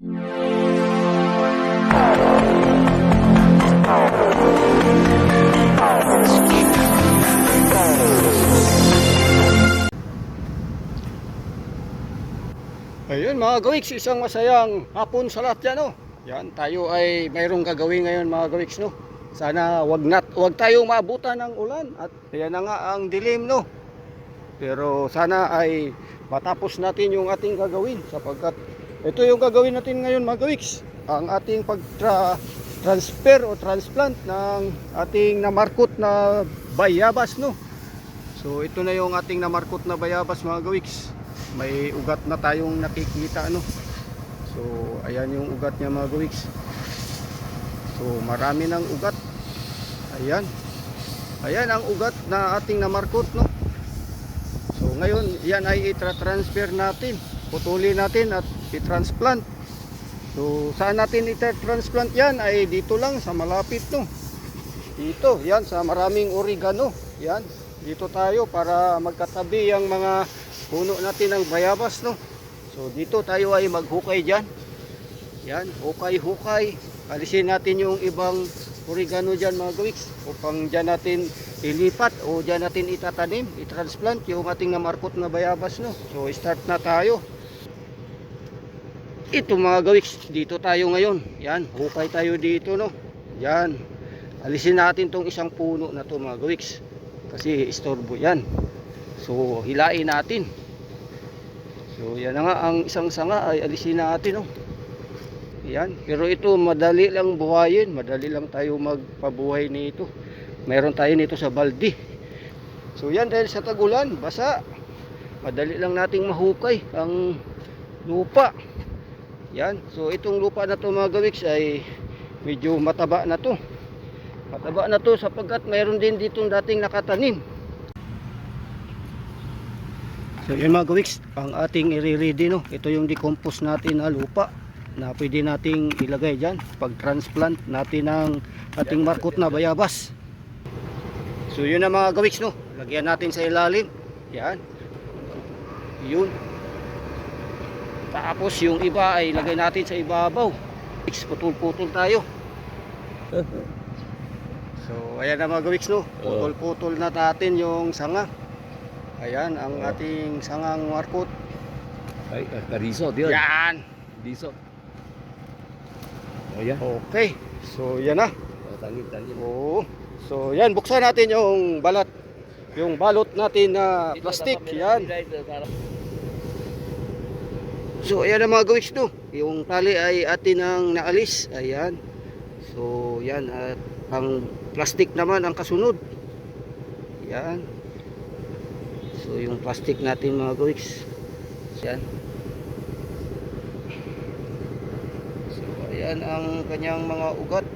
Ayun mga gawiks, isang masayang hapon sa lahat yan oh. Yan, tayo ay mayroong gagawin ngayon mga gawiks no. Sana wag nat, wag tayong maabutan ng ulan at yan na nga ang dilim no. Pero sana ay matapos natin yung ating gagawin sapagkat ito yung gagawin natin ngayon mga gawiks. Ang ating pag-transfer o transplant ng ating namarkot na bayabas no. So ito na yung ating namarkot na bayabas mga gawiks may ugat na tayong nakikita ano? So ayan yung ugat niya mga gawiks so marami ng ugat. Ayan. Ayan ang ugat na ating namarkot no? So ngayon yan ay itra-transfer natin. Putulin natin at i-transplant. So saan natin itra-transplant yan? Ay dito lang sa malapit no? Dito yan sa maraming oregano. Yan dito tayo para magkatabi ang mga puno natin ng bayabas no? So dito tayo ay maghukay dyan. Yan hukay hukay alisin natin yung ibang oregano dyan mga gawiks upang dyan natin ilipat o dyan natin itatanim itransplant yung ating namarkot na bayabas no? So start na tayo ito mga gawiks dito tayo ngayon yan hukay tayo dito no yan alisin natin tong isang puno na to mga gawiks kasi istorbo yan So hilain natin. So yan na nga ang isang sanga ay alisin natin oh. Yan, pero ito madali lang buhayin, madali lang tayo magpabuhay nito. Meron tayo nito sa baldi. So yan dahil sa tagulan, basa. Madali lang nating mahukay ang lupa. Yan, so itong lupa na to mga gawiks ay medyo mataba na to. Mataba na to sapagkat mayroon din ditong dating nakatanim. So yun mga gawiks, ang ating i-ready no. Ito yung decompose natin na lupa na pwede nating ilagay dyan pag transplant natin ng ating markot na bayabas. So yun na mga gawiks no. Lagyan natin sa ilalim. Yan. Yun. Tapos yung iba ay lagay natin sa ibabaw. Putol-putol tayo. So ayan na mga gawiks no. Putol-putol na natin yung sanga. Ayan ang ating sangang markot. Ay, kariso, Diyon. Yan. Diso. O yan. Okay. So yan na. Tangin, tangin. Oo. So yan, buksan natin yung balat. Yung balot natin na plastic. Yan. So ayan na mga gawiks no. Yung tali ay atin ang naalis. Ayan. So yan at ang plastic naman ang kasunod. Yan. So yung plastic natin mga gawiks. Yan. So ayan ang kanyang mga ugat.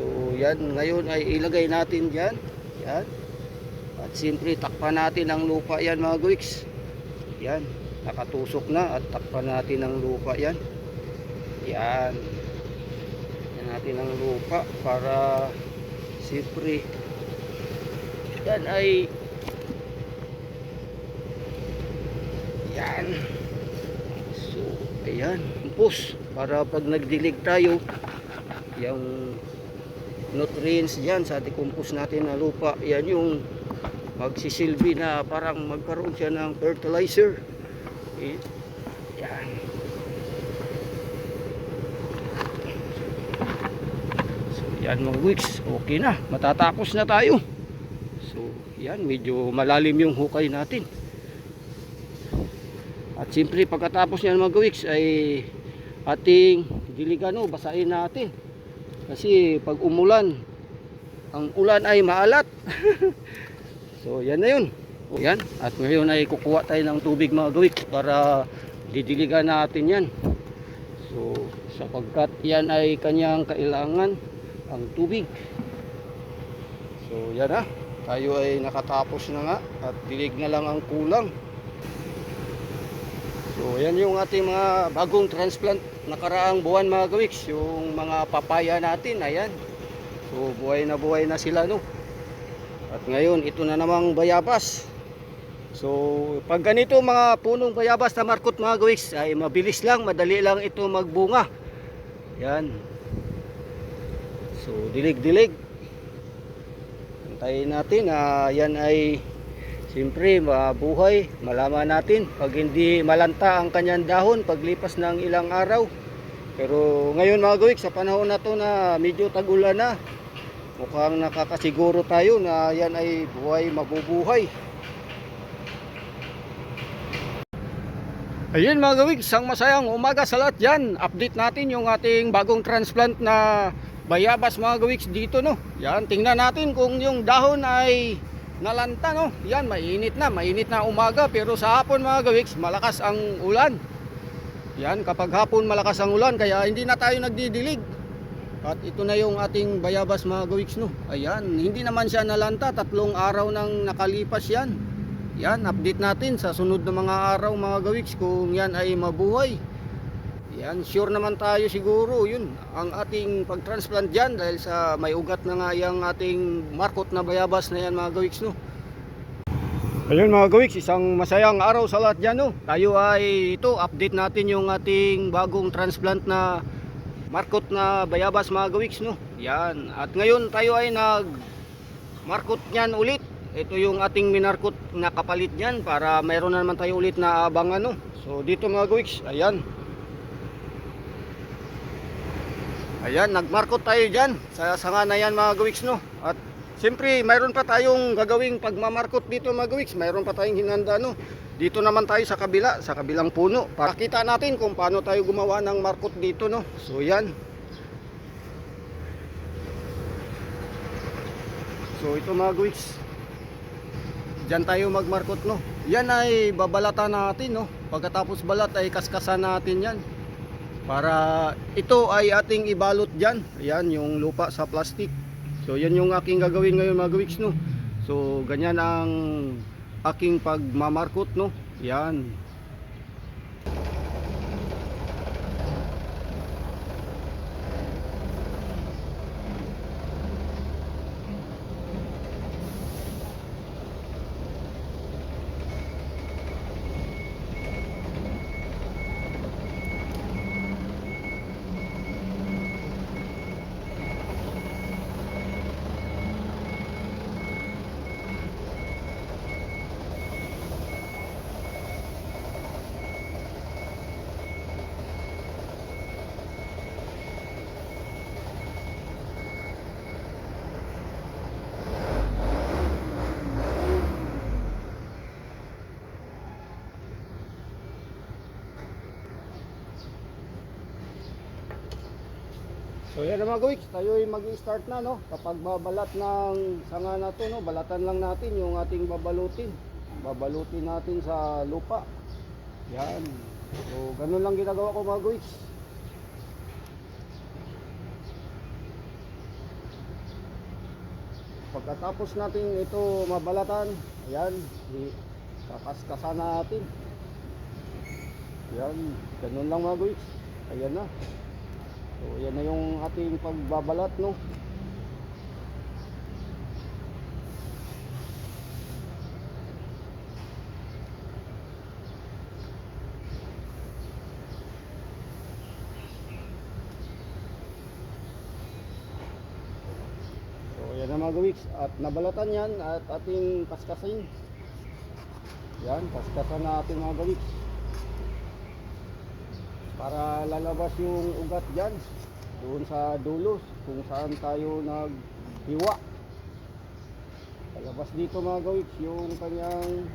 So yan ngayon ay ilagay natin diyan. Yan. At siyempre takpan natin ang lupa yan mga gawiks. Yan. Nakatusok na at takpan natin ang lupa yan. Yan. Yan natin ang lupa para siyempre yan ay yan so ayan pus para pag nagdilig tayo yung nutrients dyan sa decompose natin na lupa yan yung magsisilbi na parang magkaroon siya ng fertilizer eh, yan so yan mga weeks okay na matatapos na tayo so yan medyo malalim yung hukay natin at siyempre pagkatapos niyan mga gawiks ay ating diligano basahin natin. Kasi pag umulan, ang ulan ay maalat. so yan na yun. Yan. At ngayon ay kukuha tayo ng tubig mga gawiks para didiligan natin yan. So sapagkat yan ay kanyang kailangan ang tubig. So yan na. Tayo ay nakatapos na nga at dilig na lang ang kulang. So, yan yung ating mga bagong transplant nakaraang buwan mga gawiks. Yung mga papaya natin, ayan. So, buhay na buhay na sila, no. At ngayon, ito na namang bayabas. So, pag ganito mga punong bayabas na markot mga gawiks, ay mabilis lang, madali lang ito magbunga. Yan. So, dilig-dilig. Antayin natin na yan ay siyempre mabuhay. Malaman natin pag hindi malanta ang kanyang dahon paglipas ng ilang araw. Pero ngayon mga gawiks, sa panahon na to na medyo tag-ulan na, mukhang nakakasiguro tayo na yan ay buhay mabubuhay. Ayun mga gawig, isang masayang umaga sa lahat yan. Update natin yung ating bagong transplant na bayabas mga gawiks dito no. Yan, tingnan natin kung yung dahon ay nalanta no. Yan, mainit na, mainit na umaga pero sa hapon mga gawiks, malakas ang ulan. Yan, kapag hapon malakas ang ulan kaya hindi na tayo nagdidilig. At ito na yung ating bayabas mga gawiks no. Ayan, hindi naman siya nalanta, tatlong araw nang nakalipas yan. Yan, update natin sa sunod na mga araw mga gawiks kung yan ay mabuhay. Yan, sure naman tayo siguro yun ang ating pagtransplant dyan dahil sa may ugat na nga yung ating markot na bayabas na yan mga gawiks no. Ayun mga gawiks, isang masayang araw sa lahat dyan no. Tayo ay ito, update natin yung ating bagong transplant na markot na bayabas mga gawiks no. Yan, at ngayon tayo ay nag markot niyan ulit ito yung ating minarkot na kapalit niyan para mayroon na naman tayo ulit na abangan no. So dito mga gawiks, ayan. Ayan, nagmarkot tayo diyan sa sanga na yan mga gawiks no. At siyempre, mayroon pa tayong gagawing pagmamarkot dito mga gawiks. Mayroon pa tayong hinanda no. Dito naman tayo sa kabila, sa kabilang puno. Para kita natin kung paano tayo gumawa ng markot dito no. So yan. So ito mga gawiks, Diyan tayo magmarkot no. Yan ay babalatan natin no. Pagkatapos balat ay kaskasan natin yan. Para ito ay ating ibalot diyan. Yan yung lupa sa plastic. So yan yung aking gagawin ngayon mga gawiks no. So ganyan ang aking pagmamarkot no. Yan. So yan mga gawiks, tayo ay mag-start na no. Kapag babalat ng sanga na to no, balatan lang natin yung ating babalutin. Babalutin natin sa lupa. Yan. So ganun lang ginagawa ko mga gawiks. Pagkatapos natin ito mabalatan, ayan, kakaskasan natin. Yan, ganun lang mga gawiks. Ayan na. So, yan na yung ating pagbabalat, no? Yan na mga gawiks. At nabalatan yan at ating kaskasin. Yan, kaskasan na ating mga gawiks para lalabas yung ugat dyan doon sa dulos kung saan tayo naghiwa. Lalabas dito mga gawiks yung kanyang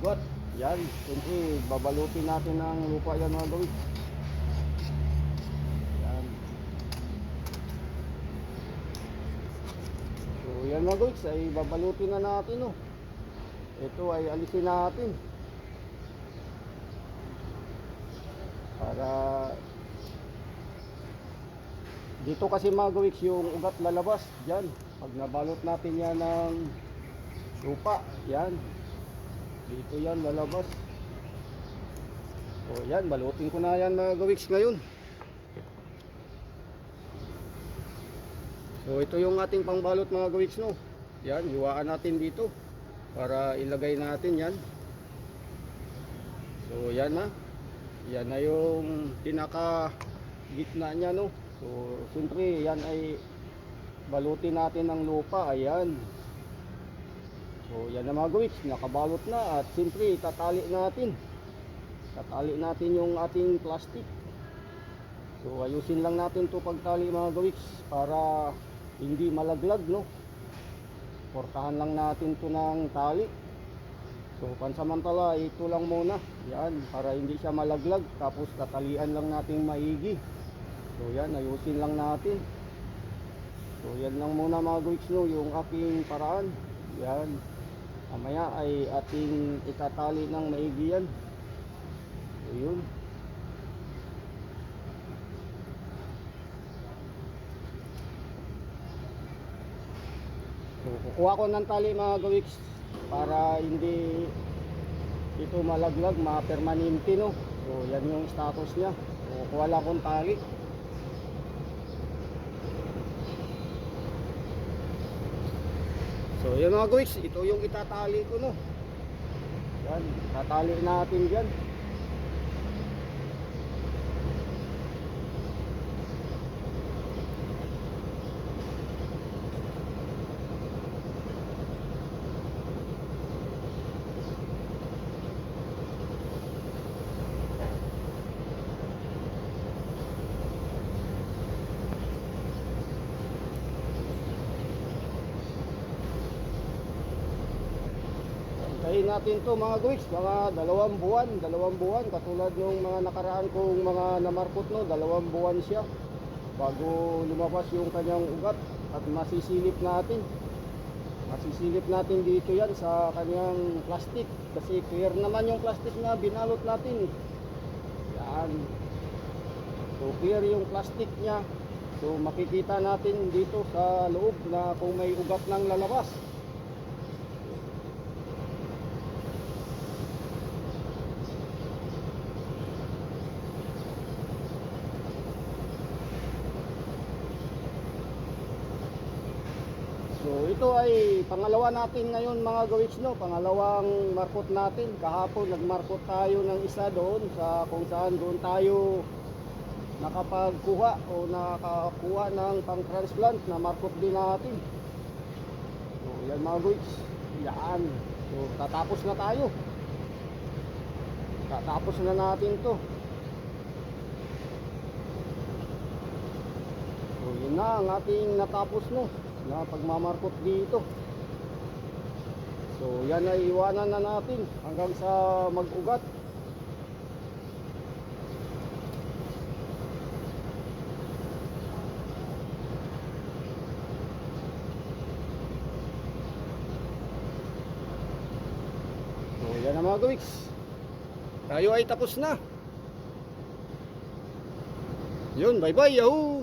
ugat. Yan siyempre babalutin natin ng lupa yan mga gawiks yan. So yan mga gawiks ay babalutin na natin oh. ito ay alisin natin para dito kasi mga gawiks yung ugat lalabas dyan pag nabalot natin yan ng lupa yan. Dito yan lalabas. O yan balutin ko na yan mga gawiks ngayon. So ito yung ating pangbalot mga gawiks no? Yan hiwaan natin dito para ilagay natin yan. So yan na. Yan na yung pinaka gitna niya no. So siyempre yan ay balutin natin ng lupa. Ayan. So yan na mga guwiks, nakabalot na at siyempre tatali natin. Tatali natin yung ating plastic. So ayusin lang natin to pagtali mga gawiks para hindi malaglag no. Portahan lang natin to ng tali. So pansamantala ito lang muna. Yan para hindi siya malaglag tapos tatalian lang natin maigi. So yan ayusin lang natin. So yan lang muna mga gawiks no yung aking paraan. Yan. Mamaya ay ating itatali ng maigi yan. So yun. So, kukuha ko ng tali mga gawiks para hindi ito malaglag, ma-permanente no. So, yan yung status niya. So, lang akong tali. So, yan mga gawiks, ito yung itatali ko no. Yan, tatali natin dyan. Hintayin natin to mga guwiks, mga dalawang buwan, dalawang buwan, katulad ng mga nakaraan kong mga namarkot no, dalawang buwan siya bago lumabas yung kanyang ugat at masisilip natin. Masisilip natin dito yan sa kanyang plastic kasi clear naman yung plastic na binalot natin. Yan. So clear yung plastic niya. So makikita natin dito sa loob na kung may ugat ng lalabas. So ito ay pangalawa natin ngayon mga gawiks no, pangalawang markot natin. Kahapon nagmarkot tayo ng isa doon sa kung saan doon tayo nakapagkuha o nakakuha ng pang transplant na markot din natin. So yan mga gawiks, yan. So tatapos na tayo. Tatapos na natin to. So yun na ang ating natapos no na pagmamarkot dito. So yan ay iwanan na natin hanggang sa mag-ugat. So yan na mga gawiks. Tayo ay tapos na. Yun, bye bye, yahoo!